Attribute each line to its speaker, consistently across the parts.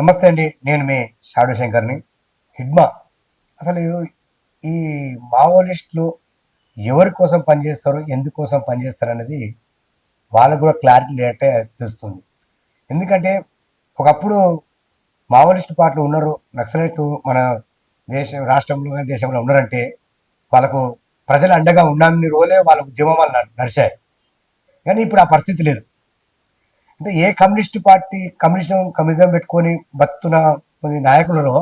Speaker 1: నమస్తే అండి. నేను మీ షాడు శంకర్ని. హిడ్మా అసలు ఈ మావోలిస్టులు ఎవరి కోసం పనిచేస్తారు ఎందుకోసం పనిచేస్తారు అనేది వాళ్ళకు కూడా క్లారిటీ లేటే తెలుస్తుంది. ఎందుకంటే ఒకప్పుడు మావోలిస్ట్ పార్టీలు ఉన్నారు నక్సలైట్లు మన దేశ రాష్ట్రంలో కానీ దేశంలో ఉన్నారంటే వాళ్ళకు ప్రజలు అండగా ఉన్నన్ని రోజులే వాళ్ళ ఉద్యమం న- నడిచాయి. కానీ ఇప్పుడు ఆ పరిస్థితి లేదు. అంటే ఏ కమ్యూనిస్ట్ పార్టీ కమ్యూనిస్టం కమ్యూనిజం పెట్టుకొని బతున్న కొన్ని నాయకులలో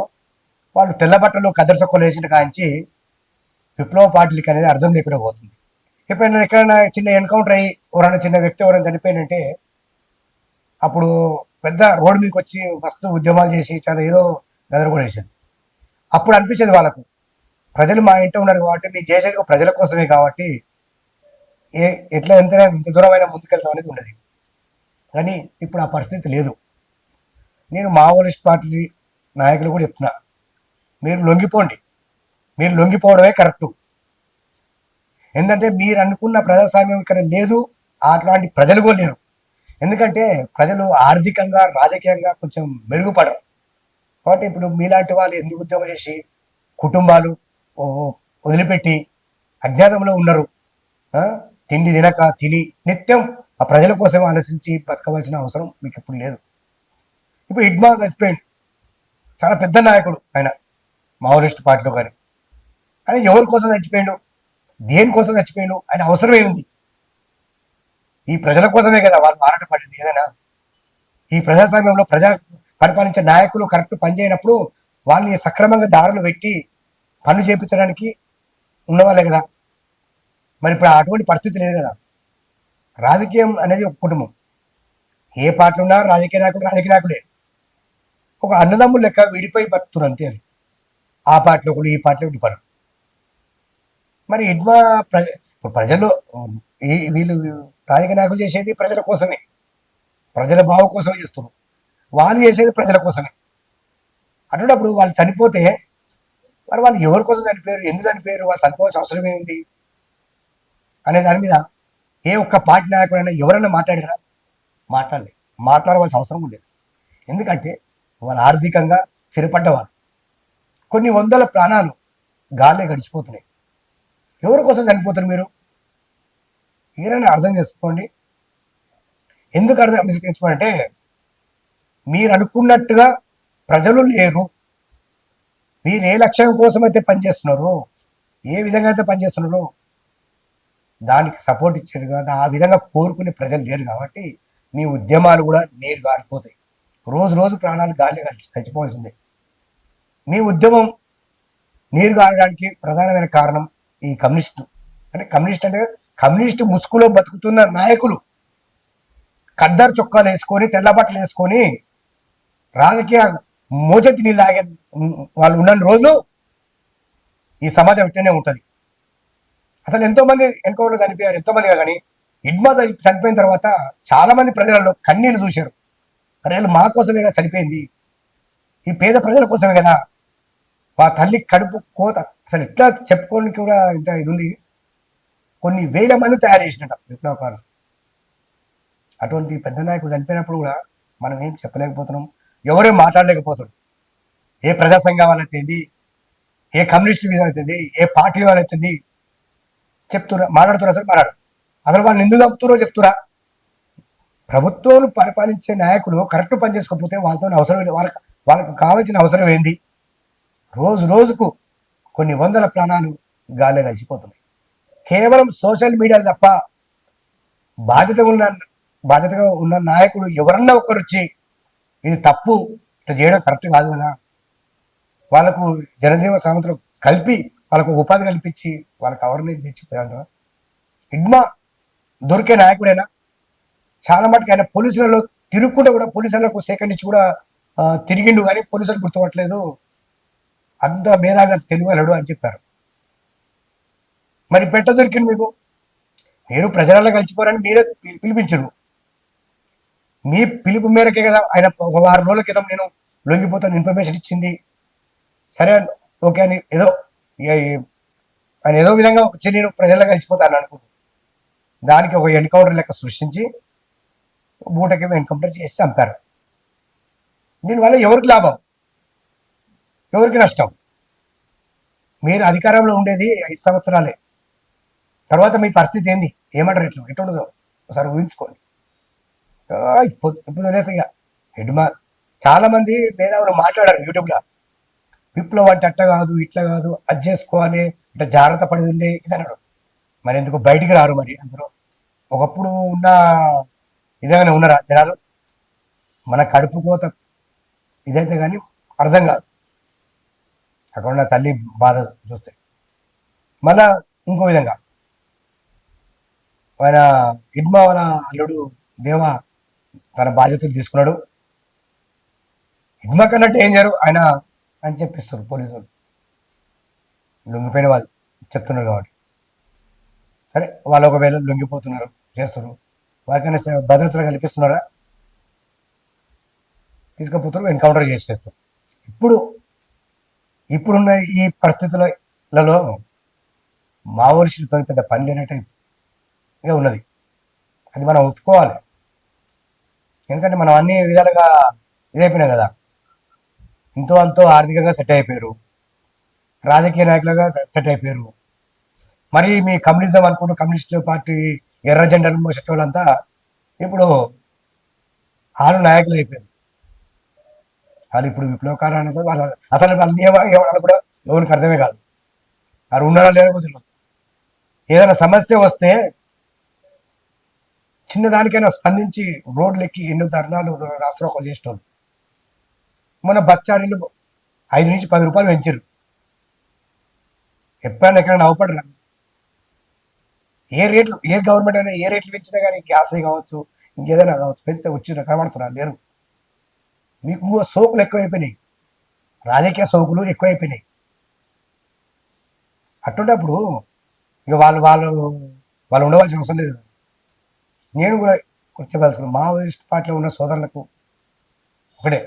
Speaker 1: వాళ్ళు తెల్ల బట్టలు కద్దరు కాంచి విప్లవ పార్టీలకి అనేది అర్థం లేకుండా పోతుంది. ఎప్పుడైనా ఎక్కడైనా చిన్న ఎన్కౌంటర్ అయ్యి ఎవరైనా చిన్న వ్యక్తి ఎవరైనా చనిపోయినంటే అప్పుడు పెద్ద రోడ్డు మీదకి వచ్చి మస్తు ఉద్యమాలు చేసి చాలా ఏదో గదరగోళ చేసేది అప్పుడు అనిపించేది వాళ్ళకు ప్రజలు మా ఇంట్లో ఉన్నారు కాబట్టి మీరు చేసేది ఒక ప్రజల కోసమే కాబట్టి ఏ ఎట్లా ఎంతైనా ఇంత దూరమైన ముందుకెళ్తాం అనేది ఉండేది. కానీ ఇప్పుడు ఆ పరిస్థితి లేదు. నేను మావోలిస్ట్ పార్టీ నాయకులు కూడా చెప్తున్నా మీరు లొంగిపోండి. మీరు లొంగిపోవడమే కరెక్టు. ఎందుకంటే మీరు అనుకున్న ప్రజాస్వామ్యం ఇక్కడ లేదు అట్లాంటి ప్రజలు కూడా లేరు. ఎందుకంటే ప్రజలు ఆర్థికంగా రాజకీయంగా కొంచెం మెరుగుపడరు. కాబట్టి ఇప్పుడు మీలాంటి వాళ్ళు ఎందుకు ఉద్యోగం చేసి కుటుంబాలు వదిలిపెట్టి అజ్ఞాతంలో ఉన్నారు తిండి తినక తిని నిత్యం ఆ ప్రజల కోసం ఆలోచించి బతకవలసిన అవసరం మీకు ఇప్పుడు లేదు. ఇప్పుడు ఇడ్మా చచ్చిపోయింది చాలా పెద్ద నాయకుడు ఆయన మావోయిస్ట్ పార్టీలో కానీ. ఆయన ఎవరి కోసం చచ్చిపోయాడు? దేనికోసం చచ్చిపోయాడు? ఆయన అవసరం ఏముంది ఈ ప్రజల కోసమే కదా వాళ్ళు మారాట పడింది ఏదైనా. ఈ ప్రజాస్వామ్యంలో ప్రజా పరిపాలించే నాయకులు కరెక్ట్ పనిచేయనప్పుడు వాళ్ళని సక్రమంగా దారులు పెట్టి పనులు చేపించడానికి ఉన్నవాళ్ళే కదా. మరి ఇప్పుడు అటువంటి పరిస్థితి లేదు కదా. రాజకీయం అనేది ఒక కుటుంబం. ఏ పార్టీ ఉన్నా రాజకీయ నాయకుడు రాజకీయ నాయకుడే. ఒక అన్నదమ్ములు లెక్క విడిపోయి బతుకుతున్నారు అంతే అది. ఆ పార్టీలో కూడా ఈ పార్టీలో ఒకటి మరి ఇడ్మా ప్రజ ఇప్పుడు ప్రజలు ఈ వీళ్ళు రాజకీయ నాయకులు చేసేది ప్రజల కోసమే. ప్రజల బావు కోసమే చేస్తున్నారు. వాళ్ళు చేసేది ప్రజల కోసమే. అటువంటిప్పుడు వాళ్ళు చనిపోతే మరి వాళ్ళు ఎవరి కోసం చనిపోయారు? ఎందుకు చనిపోయారు? వాళ్ళు చనిపోవాల్సిన అవసరం ఏంటి అనే దాని మీద ఏ ఒక్క పార్టీ నాయకుడైనా ఎవరైనా మాట్లాడారా? మాట్లాడలేదు మాట్లాడవలసిన అవసరం లేదు. ఎందుకంటే వాళ్ళు ఆర్థికంగా స్థిరపడ్డవారు. కొన్ని వందల ప్రాణాలు గాలే గడిచిపోతున్నాయి. ఎవరి కోసం చనిపోతారు మీరు? మీరైనా అర్థం చేసుకోండి. ఎందుకు అర్థం చేసుకోవాలంటే మీరు అనుకున్నట్టుగా ప్రజలు లేరు. మీరు ఏ లక్ష్యం కోసం అయితే పనిచేస్తున్నారో ఏ విధంగా అయితే పనిచేస్తున్నారో దానికి సపోర్ట్ ఇచ్చారు కానీ ఆ విధంగా కోరుకునే ప్రజలు లేరు కాబట్టి మీ ఉద్యమాలు కూడా నేరు గారిపోతాయి రోజు రోజు ప్రాణాలు గాలి చచ్చిపోవాల్సిందే మీ ఉద్యమం నీరు గారడానికి ప్రధానమైన కారణం ఈ కమ్యూనిస్టు. అంటే కమ్యూనిస్ట్ అంటే కమ్యూనిస్ట్ ముసుగులో బతుకుతున్న నాయకులు కద్దరు చొక్కాలు వేసుకొని తెల్లబట్టలు వేసుకొని రాజకీయ మోజతిని లాగే వాళ్ళు ఉన్న రోజులు ఈ సమాజం ఇట్టనే ఉంటుంది. అసలు ఎంతో మంది ఎన్కౌంటర్ చనిపోయారు ఎంతో మంది కానీ ఇడ్మా చనిపోయిన తర్వాత చాలా మంది ప్రజలలో కన్నీళ్ళు చూశారు. అరే మా కోసమే కదా చనిపోయింది. ఈ పేద ప్రజల కోసమే కదా. మా తల్లి కడుపు కోత. అసలు ఇట్లా చెప్పుకోవడానికి కూడా ఇంత ఇది ఉంది. కొన్ని వేల మంది తయారు చేసినట్ట విప్లవకారులు. అటువంటి పెద్ద నాయకుడు చనిపోయినప్పుడు కూడా మనం ఏం చెప్పలేకపోతున్నాం. ఎవరే మాట్లాడలేకపోతున్నాం ఏ ప్రజా సంఘం వాళ్ళైతుంది ఏ కమ్యూనిస్ట్ మీద అవుతుంది ఏ పార్టీ వాళ్ళైతుంది చెప్తురా మాట్లాడుతురా సార్ మాట్లాడు. అసలు వాళ్ళని ఎందుకు చెప్తురో చెప్తురా ప్రభుత్వం పరిపాలించే నాయకులు కరెక్ట్ పని చేసుకోకపోతే వాళ్ళతో అవసరం లేదు. వాళ్ళకి వాళ్ళకు కావాల్సిన అవసరం ఏంది? రోజు రోజుకు కొన్ని వందల ప్రాణాలు గాలి కలిసిపోతున్నాయి. కేవలం సోషల్ మీడియా తప్ప బాధ్యత ఉన్న బాధ్యతగా ఉన్న నాయకుడు ఎవరన్నా ఒకరు వచ్చి ఇది తప్పు ఇట్లా చేయడం కరెక్ట్ కాదు కదా. వాళ్ళకు జనజీవన సామర్థ్యం కలిపి వాళ్ళకు ఉపాధి కల్పించి వాళ్ళకి అవేర్నెస్ తెచ్చిపోయాను ఇడ్మా దొరికే నాయకుడైనా చాలా మటుకు ఆయన పోలీసులలో తిరుగుకుంటే కూడా పోలీసులకు సేకరించి కూడా తిరిగిండు కానీ పోలీసులు గుర్తుపట్టలేదు. అంత మేధాగా తెలియగలడు అని చెప్పారు. మరి పెట్ట దొరికింది మీకు? మీరు ప్రజలలో కలిసిపోరని మీరే పిలిపించరు. మీ పిలుపు మేరకే కదా ఆయన ఒక వారం రోజుల క్రితం నేను లొంగిపోతాను ఇన్ఫర్మేషన్ ఇచ్చింది. సరే ఓకే అని ఏదో ఇక ఆయన ఏదో విధంగా వచ్చి నేను ప్రజల్లో కలిసిపోతాను అనుకుంటున్నాను. దానికి ఒక ఎన్కౌంటర్ లెక్క సృష్టించి బూటకి ఎన్కౌంటర్ చేసి చంపారు దీనివల్ల ఎవరికి లాభం? ఎవరికి నష్టం? మీరు అధికారంలో ఉండేది ఐదు సంవత్సరాలే. తర్వాత మీ పరిస్థితి ఏంది? ఏమంటారు ఇట్లా? ఎట్లుండదో ఒకసారి ఊహించుకోండి. ఇప్పుడు ఇప్పుడు ఇక హెడ్మా చాలా మంది మేధావులు మాట్లాడారు యూట్యూబ్లో. విప్లవం అంటే అట్ట కాదు ఇట్లా కాదు అది చేసుకోవాలి అంటే జాగ్రత్త పడి ఉండే ఇది అన్నాడు మరి ఎందుకు బయటికి రారు మరి అందరూ? ఒకప్పుడు ఉన్న ఇదేగానే ఉన్నారా జనాలు? మన కడుపు కోత ఇదైతే కానీ అర్థం కాదు. అక్కడ ఉన్న తల్లి బాధ చూస్తే. మళ్ళా ఇంకో విధంగా. ఆయన ఇడ్మా వాళ్ళ అల్లుడు దేవ తన బాధ్యతలు తీసుకున్నాడు. ఇడ్మా కన్నా డేంజర్ ఆయన అని చెప్పిస్తారు పోలీసులు. లొంగిపోయిన వాళ్ళు చెప్తున్నారు కాబట్టి. సరే వాళ్ళు ఒకవేళ లొంగిపోతున్నారు చేస్తున్నారు వారికైనా భద్రత భద్రతలు కల్పిస్తున్నారా? తీసుకుపోతారు ఎన్కౌంటర్ చేసేస్తారు ఇప్పుడు ఇప్పుడున్న ఈ పరిస్థితులలో మావోయిస్టులతో పెద్ద పని లేనట్టుగా ఉన్నది. అది మనం ఒప్పుకోవాలి. ఎందుకంటే మనం అన్ని విధాలుగా ఇదైపోయినాం కదా. ఎంతో అంతో ఆర్థికంగా సెట్ అయిపోయారు. రాజకీయ నాయకులుగా సెట్ అయిపోయారు. మరి మీ కమ్యూనిజం అనుకుంటూ కమ్యూనిస్ట్ పార్టీ ఎర్ర జెండలు మోసేట వాళ్ళంతా ఇప్పుడు వాళ్ళు నాయకులు అయిపోయారు. వాళ్ళు ఇప్పుడు విప్లవకారు అనేది వాళ్ళ అసలు వాళ్ళ నియమాలు కూడా ఎవరికి అర్థమే కాదు. వారు ఉన్నారా లేదో తెలియదు ఏదైనా సమస్య వస్తే చిన్నదానికైనా స్పందించి రోడ్లు ఎక్కి ఎన్నో ధర్నాలు రాష్ట్రోకాలు చేసేటోళ్ళు. మన బచ్చారీలు ఐదు నుంచి పది రూపాయలు పెంచారు ఎప్పుడైనా ఎక్కడైనా అవపడరా ఏ రేట్లు ఏ గవర్నమెంట్ అయినా ఏ రేట్లు పెంచినా కానీ గ్యాస్ కావచ్చు ఇంకేదైనా కావచ్చు పెంచితే వచ్చిన కనబడుతున్నారు? లేరు. మీకు సోకులు ఎక్కువైపోయినాయి. రాజకీయ సోకులు ఎక్కువైపోయినాయి. అటువంటిప్పుడు ఇక వాళ్ళు వాళ్ళు వాళ్ళు ఉండవలసిన అవసరం లేదు నేను కూడా చెప్పాల్సిన మావోయిస్ట్ పార్టీలో ఉన్న సోదరులకు ఒకటే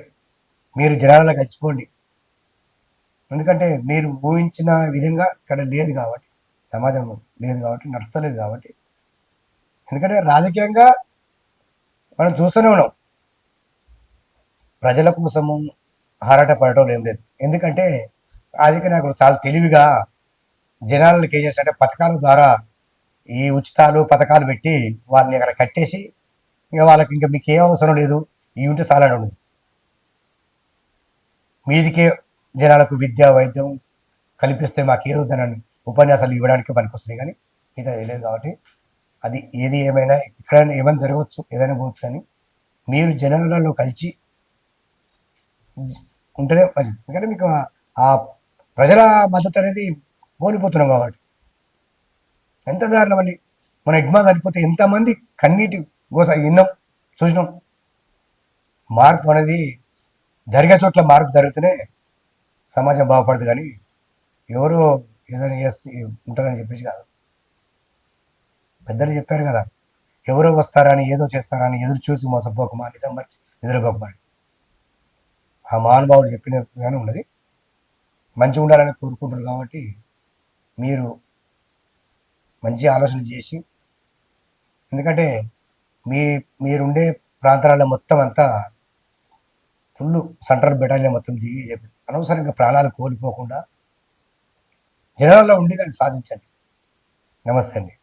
Speaker 1: మీరు జనాలలో చచ్చిపోండి ఎందుకంటే మీరు ఊహించిన విధంగా ఇక్కడ లేదు కాబట్టి సమాజంలో లేదు కాబట్టి నడుస్తలేదు కాబట్టి. ఎందుకంటే రాజకీయంగా మనం చూస్తూనే ఉన్నాం. ప్రజల కోసము ఆరాట పడటం ఏం లేదు. ఎందుకంటే రాజకీయ నాయకులు చాలా తెలివిగా జనాలకు ఏం చేస్తారంటే పథకాల ద్వారా ఈ ఉచితాలు పథకాలు పెట్టి వాళ్ళని అక్కడ కట్టేసి ఇక వాళ్ళకి ఇంకా మీకు ఏం అవసరం లేదు. ఈ ఉంటే చాలా ఉండదు మీదికే జనాలకు విద్య వైద్యం కల్పిస్తే మాకు ఏదో దాని ఉపన్యాసాలు ఇవ్వడానికి పనికొస్తున్నాయి. కానీ ఇది లేదు కాబట్టి అది ఏది ఏమైనా ఎక్కడైనా ఏమైనా జరగవచ్చు ఏదైనా పోవచ్చు కానీ మీరు జనాలలో కలిసి ఉంటేనే మంచిది. ఎందుకంటే మీకు ఆ- ఆ ప్రజల మద్దతు అనేది కోల్పోతున్నాం కాబట్టి. ఎంత దారుణం అండి. మన ఎగ్మా చనిపోతే ఎంతమంది కన్నీటి గోస విన్నాం చూసినాం. మార్పు అనేది జరిగే చోట్ల మార్పు జరిగితేనే సమాజం బాగుపడదు కానీ ఎవరు ఏదైనా చేసి ఉంటారని చెప్పేసి కాదు. పెద్దలు చెప్పారు కదా ఎవరో వస్తారని ఏదో చేస్తారని ఎదురు చూసి మోసపోకమా నిజం మర్చి ఎదురుపోకమా ఆ మహానుభావుడు చెప్పినట్టుగానే ఉన్నది. మంచిగా ఉండాలని కోరుకుంటారు కాబట్టి మీరు మంచి ఆలోచన చేసి ఎందుకంటే మీ మీరుండే ప్రాంతాలలో మొత్తం అంతా ఫుల్ సెంట్రల్ బెటాలియన్ మొత్తం దిగి చెప్పి అనవసరంగా ప్రాణాలు కోల్పోకుండా జనరల్లో ఉండి దాన్ని సాధించండి. నమస్తే అండి.